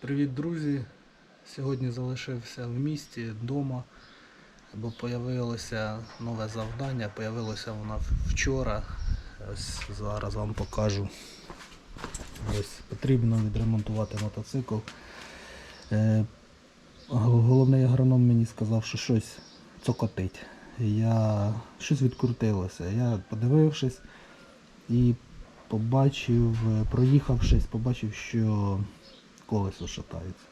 Привіт, друзі! Сьогодні залишився в місті вдома, бо появилося нове завдання. Появилося воно вчора. Ось зараз вам покажу. Ось потрібно відремонтувати мотоцикл. Е, Головний агроном мені сказав, що щось цокотить. Я щось відкрутилося. Я подивившись і побачив, проїхавшись, побачив, що колесо шатається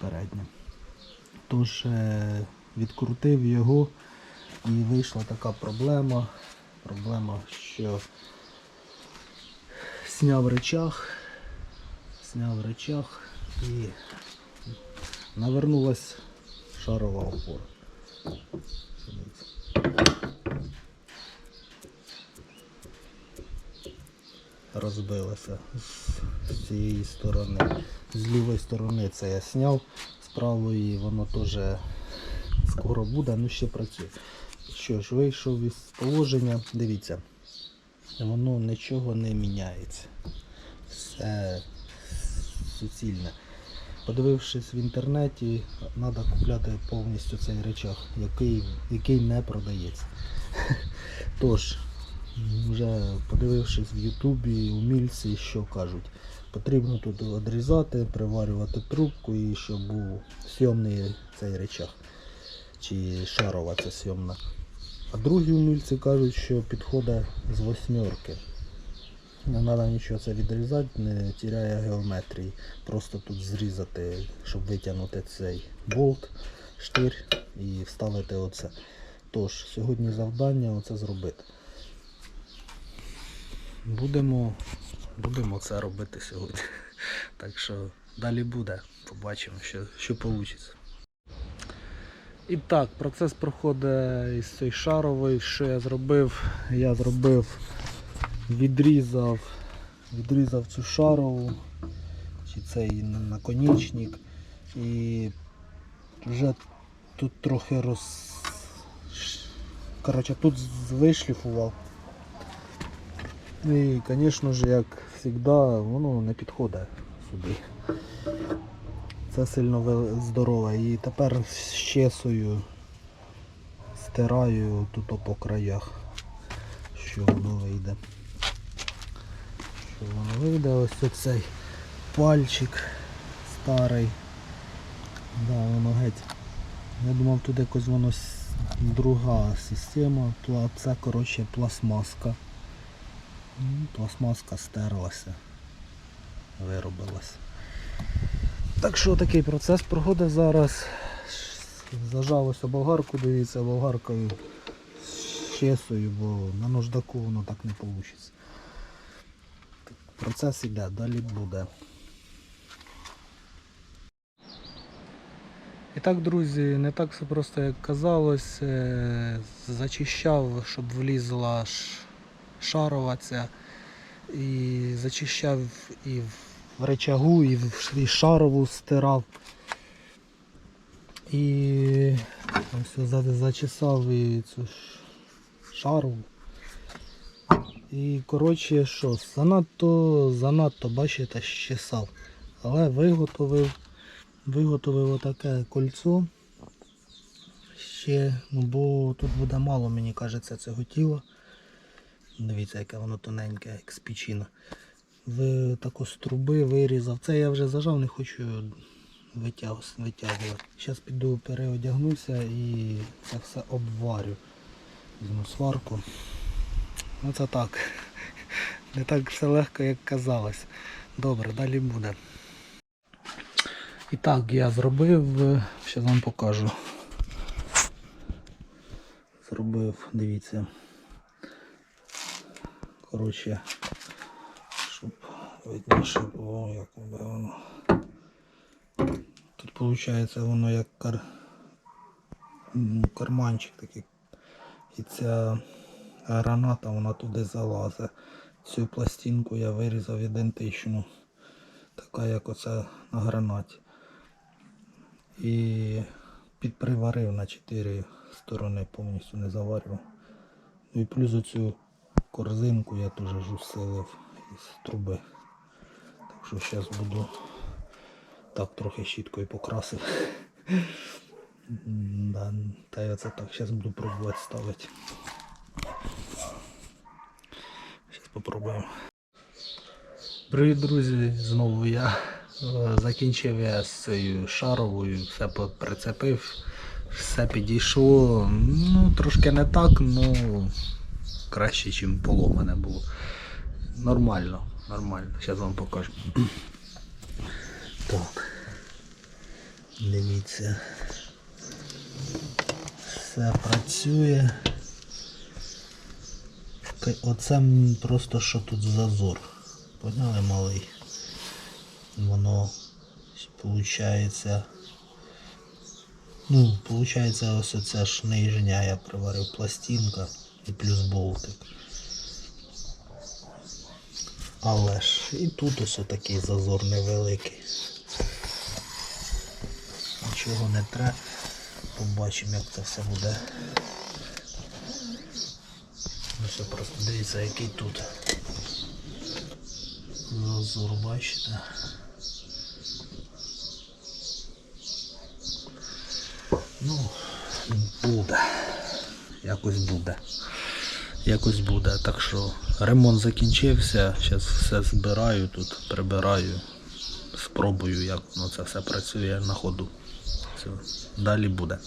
переднє. Тож е, відкрутив його і вийшла така проблема. Проблема, що сняв речах, сняв речах і навернулась шарова опора. Розбилася з, цієї сторони. З лівої сторони це я зняв, з правої воно теж скоро буде, ну ще працює. Що ж, вийшов із положення, дивіться, воно нічого не міняється. Все суцільне. Подивившись в інтернеті, треба купляти повністю цей речах, який, який не продається. Тож, вже подивившись в Ютубі, умільці, що кажуть, потрібно тут відрізати, приварювати трубку і щоб був сйомний цей речах. Чи шарова ця сйомна. А другі умільці кажуть, що підходить з восьмерки. Не треба нічого це відрізати, не тіряє геометрії. Просто тут зрізати, щоб витягнути цей болт, штир і вставити оце. Тож, сьогодні завдання оце зробити. Будемо, будемо це робити сьогодні. Так що далі буде. Побачимо, що, що вийде. І так, процес проходить із цієї шарової. Що я зробив? Я зробив, відрізав, відрізав цю шарову, чи цей на- наконечник. І вже тут трохи роз. Коротше, тут вишліфував. І, звісно ж, як завжди, воно не підходить сюди. Це сильно здорове. І тепер з чесою стираю тут по краях, що воно вийде. Що воно вийде, ось оцей пальчик старий. Да, воно геть. Я думав тут якось воно друга система, це коротше пластмаска. Пластмаска стерлася, виробилась. Так що такий процес проходить зараз. Зажав ось болгарку, дивіться, болгаркою з чесою, бо на наждаку воно так не вийде. Процес іде, далі буде. І так, друзі, не так все просто, як казалось. Е, Зачищав, щоб влізла ш- шарова ця. І зачищав і в речагу, і в і шарову стирав. І ось за- зачесав і цю шарову. І коротше що, занадто, занадто, бачите, щесав. Але виготовив, виготовив отаке кольцо. Ще, ну бо тут буде мало, мені кажеться, цього тіла. Дивіться, яке воно тоненьке, як спічина. В таку з труби вирізав. Це я вже зажав, не хочу витягувати. Зараз піду переодягнуся і це все обварю. Візьму сварку. Ну це так. Не так все легко, як казалось. Добре, далі буде. І так, я зробив, зараз вам покажу. Зробив, дивіться. Коротше, щоб видніше було, як воно. Тут виходить воно як кар... карманчик такий. І ця граната вона туди залазить. Цю пластинку я вирізав ідентичну. Така як оце на гранаті. І підприварив на чотири сторони, повністю не заварював. Ну і плюс оцю корзинку я теж ж усилив із труби. Так що зараз буду Так, трохи щіткою покрасив. Да, та я це так, зараз буду пробувати ставити. Зараз попробуємо. Привіт, друзі! Знову я Е, закінчив я з цією шаровою, все прицепив, все підійшло. Ну, трошки не так, ну краще, ніж поломане було. Нормально, нормально. Зараз вам покажу. Так. Дивіться. Все працює. Оце просто що тут зазор. Поняли, малий? Воно виходить. Ну, виходить, ось оця ж нижня я приварив пластинка і плюс болтик. Але ж і тут ось такий зазор невеликий. Нічого не треба. Побачимо, як це все буде. Ну все, просто дивіться, який тут зазор, бачите. Ну, буде. Якось буде. Якось буде. Так що ремонт закінчився. Зараз все збираю тут, прибираю. Спробую, як воно це все працює на ходу. Все. Далі буде.